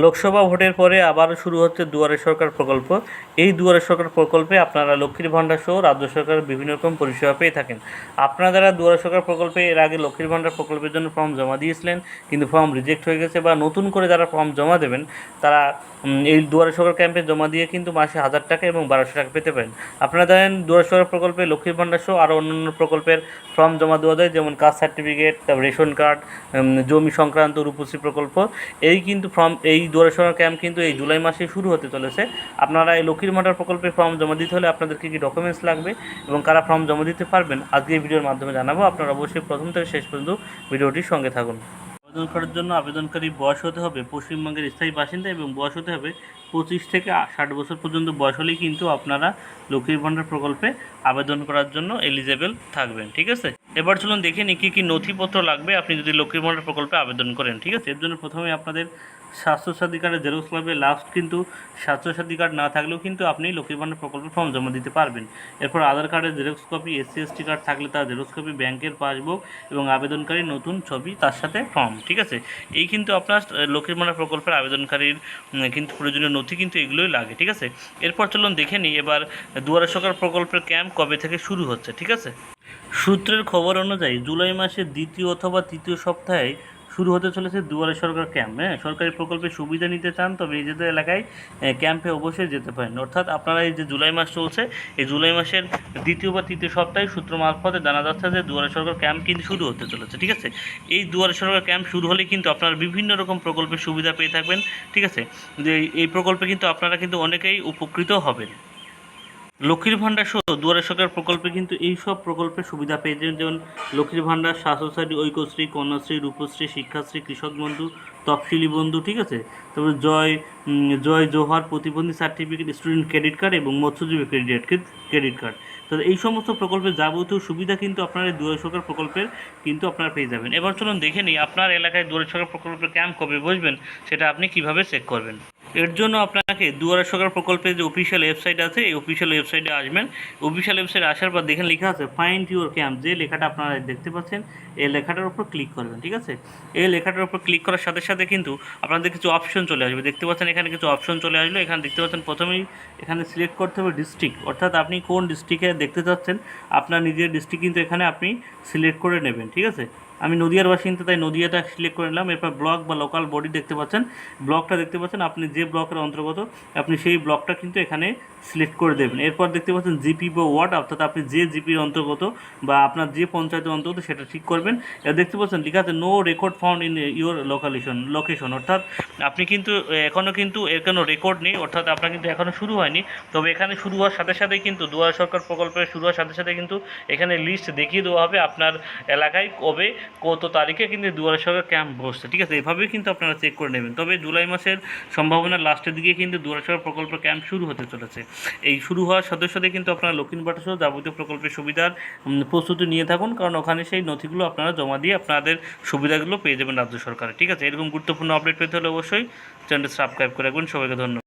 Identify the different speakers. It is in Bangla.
Speaker 1: লোকসভা ভোটের পরে আবারও শুরু হচ্ছে দুয়ারে সরকার প্রকল্প। এই দুয়ারে সরকার প্রকল্পে আপনারা লক্ষ্মীর ভাণ্ডার সহ রাজ্য সরকারের বিভিন্ন রকম পরিষেবা পেয়ে থাকেন। আপনারা যারা দুয়ারে সরকার প্রকল্পে এর আগে লক্ষ্মীর ভাণ্ডার প্রকল্পের জন্য ফর্ম জমা দিয়েছিলেন, কিন্তু ফর্ম রিজেক্ট হয়ে গেছে বা নতুন করে যারা ফর্ম জমা দেবেন, তারা এই দুয়ারে সরকার ক্যাম্পে জমা দিয়ে কিন্তু মাসে হাজার টাকা এবং বারোশো টাকা পেতে পারেন। আপনারা জানেন, দুয়ারে সরকার প্রকল্পে লক্ষ্মীর ভাণ্ডার সহ আরও অন্যান্য প্রকল্পের ফর্ম জমা দেওয়া যায়, যেমন কাস্ট সার্টিফিকেট, তারপর রেশন কার্ড জমি সংক্রান্ত রূপশ্রী প্রকল্প। এই কিন্তু ফর্ম, এই দুয়ারে সরকার ক্যাম্প কিন্তু এই জুলাই মাসে শুরু হতে চলেছে। আপনারা এই লক্ষ্মীর ভাণ্ডার প্রকল্পে ফর্ম জমা দিতে হলে আপনাদের কী কী ডকুমেন্টস লাগবে এবং কারা ফর্ম জমা দিতে পারবেন, আজকে ভিডিওর মাধ্যমে জানাব। আপনারা অবশ্যই প্রথম থেকে শেষ পর্যন্ত ভিডিওটির সঙ্গে থাকুন। আবেদন করার জন্য আবেদনকারী বয়স হতে হবে পশ্চিমবঙ্গের স্থায়ী বাসিন্দা এবং বয়স হতে হবে পঁচিশ থেকে ষাট বছর পর্যন্ত বয়স হলেই কিন্তু আপনারা লক্ষ্মীর ভাণ্ডার প্রকল্পে আবেদন করার জন্য এলিজেবল থাকবেন, ঠিক আছে? এবার চলুন দেখে নিই কী কী নথিপত্র লাগবে আপনি যদি লক্ষ্মীর ভাণ্ডার প্রকল্পে আবেদন করেন, ঠিক আছে? এর জন্য প্রথমে আপনাদের স্বাস্থ্যসাথী কার্ডের জেরক্স লাগবে লাস্ট কিন্তু স্বাস্থ্যসাথী কার্ড না থাকলেও কিন্তু আপনি লক্ষ্মীর ভাণ্ডার প্রকল্পে ফর্ম জমা দিতে পারবেন। এরপর আধার কার্ডের xerox copy SC ST card থাকলে তার জেরক্স কপি ব্যাংকের পাসবুক এবং আবেদনকারীর নতুন ছবি তার সাথে ফর্ম ঠিক আছে? এই কিন্তু আপনার লক্ষ্মীর ভাণ্ডার প্রকল্পের আবেদনকারীর কিন্তু প্রয়োজনীয় নথি কিন্তু এগুলোই লাগে, ঠিক আছে? এরপর চলুন দেখে নিই, এবার দুয়ারে সরকার প্রকল্পের ক্যাম্প কবে থেকে শুরু হচ্ছে, ঠিক আছে? সূত্রের খবর অনুযায়ী জুলাই মাসের দ্বিতীয় অথবা তৃতীয় সপ্তাহে শুরু হতে চলেছে দুয়ারে সরকার ক্যাম্প। হ্যাঁ সরকারি প্রকল্পের সুবিধা নিতে চান, তবে নিজেদের এলাকায় ক্যাম্পে অবশ্যই যেতে পারেন। অর্থাৎ আপনারা এই যে জুলাই মাস চলছে, এই জুলাই মাসের দ্বিতীয় বা তৃতীয় সপ্তাহে সূত্র মারফতে জানা যাচ্ছে যে দুয়ারে সরকার ক্যাম্প কিন্তু শুরু হতে চলেছে, ঠিক আছে? এই দুয়ারে সরকার ক্যাম্প শুরু হলে কিন্তু আপনারা বিভিন্ন রকম প্রকল্পের সুবিধা পেয়ে থাকবেন, ঠিক আছে? যে এই- এই প্রকল্পে কিন্তু আপনারা কিন্তু অনেকেই উপকৃত হবেন। লক্ষ্মীর ভাণ্ডার সহ দুয়ারে সরকার প্রকল্পে কিন্তু এই সব প্রকল্পের সুবিধা পেয়ে যাবেন। যেমন লক্ষ্মীর ভাণ্ডার, স্বাস্থ্যসাথী, ঐক্যশ্রী, কন্যাশ্রী, রূপশ্রী, শিক্ষাশ্রী, কৃষক বন্ধু, তফসিলি বন্ধু, ঠিক আছে? তারপরে জয় জয় জোহার প্রতিবন্ধী সার্টিফিকেট স্টুডেন্ট ক্রেডিট কার্ড এবং মৎস্যজীবী ক্রেডিট ক্রেডিট কার্ড তো এই সমস্ত প্রকল্পের যাবতীয় সুবিধা কিন্তু আপনারা দুয়ারে সরকার প্রকল্পের কিন্তু আপনারা পেয়ে যাবেন। এবার চলুন দেখে নিই, আপনার এলাকায় দুয়ারে সরকার প্রকল্পের ক্যাম্প কবে বসবেন, সেটা আপনি কীভাবে চেক করবেন? এর জন্য আপনাকে দুয়ারে সরকার প্রকল্পের যে অফিসিয়াল ওয়েবসাইট আছে, এই অফিসিয়াল ওয়েবসাইটে আসবেন। অফিসিয়াল ওয়েবসাইটে আসার পর দেখেন লেখা আছে ফাইন্ড ইউর ক্যাম্প যে লেখাটা আপনারা দেখতে পাচ্ছেন, এই লেখাটার উপর ক্লিক করবেন, ঠিক আছে? এই লেখাটার উপর ক্লিক করার সাথে সাথে কিন্তু আপনাদের কিছু অপশন চলে আসবে। দেখতে পাচ্ছেন এখানে কিছু অপশন চলে আসলো। এখানে দেখতে পাচ্ছেন প্রথমেই এখানে সিলেক্ট করতে হবে ডিস্ট্রিক্ট অর্থাৎ আপনি কোন ডিস্ট্রিক্টে দেখতে চাচ্ছেন, আপনার নিজের ডিস্ট্রিক্ট কিন্তু এখানে আপনি সিলেক্ট করে নেবেন, ঠিক আছে? আমি নদিয়ার বাসিন্দা, তাই নদিয়াটা সিলেক্ট করে নিলাম। এরপর ব্লক বা লোকাল বডি দেখতে পাচ্ছেন। ব্লকটা দেখতে পাচ্ছেন, আপনি যে ব্লকের অন্তর্গত, আপনি সেই ব্লকটা কিন্তু এখানে সিলেক্ট করে দেবেন। এরপর দেখতে পাচ্ছেন জিপি বা ওয়ার্ড অর্থাৎ আপনি যে জিপির অন্তর্গত বা আপনার যে পঞ্চায়েতের অন্তর্গত, সেটা ঠিক করবেন। দেখতে পাচ্ছেন লেখা আছে no record found in your localisation location অর্থাৎ আপনি কিন্তু এখনও কিন্তু এর কোনো রেকর্ড নেই, অর্থাৎ আপনার কিন্তু এখনও শুরু হয়নি। তবে এখানে শুরু হওয়ার সাথে সাথে কিন্তু দুয়ার সরকার প্রকল্পের শুরু হওয়ার সাথে সাথে কিন্তু এখানে লিস্ট দেখিয়ে দেওয়া হবে আপনার এলাকায় কবে কত তারিখে কিন্তু দুয়ারে সরকার ক্যাম্প বসছে, ঠিক আছে? এভাবেই কিন্তু আপনারা চেক করে নেবেন। তবে জুলাই মাসের সম্ভাবনা লাস্টের দিকে কিন্তু দুয়ারে সরকার প্রকল্প ক্যাম্প শুরু হতে চলেছে। এই শুরু হওয়ার সাথে সাথে কিন্তু আপনারা লক্ষ্মীর ভাণ্ডার সহ যাবতীয় প্রকল্পের সুবিধার প্রস্তুতি নিয়ে থাকুন, কারণ ওখানে সেই নথিগুলো আপনারা জমা দিয়ে আপনাদের সুবিধাগুলো পেয়ে যাবেন রাজ্য সরকারের ঠিক আছে? এরকম গুরুত্বপূর্ণ আপডেট পেতে হলে অবশ্যই চ্যানেলটি সাবস্ক্রাইব করে রাখবেন। সবাইকে ধন্যবাদ।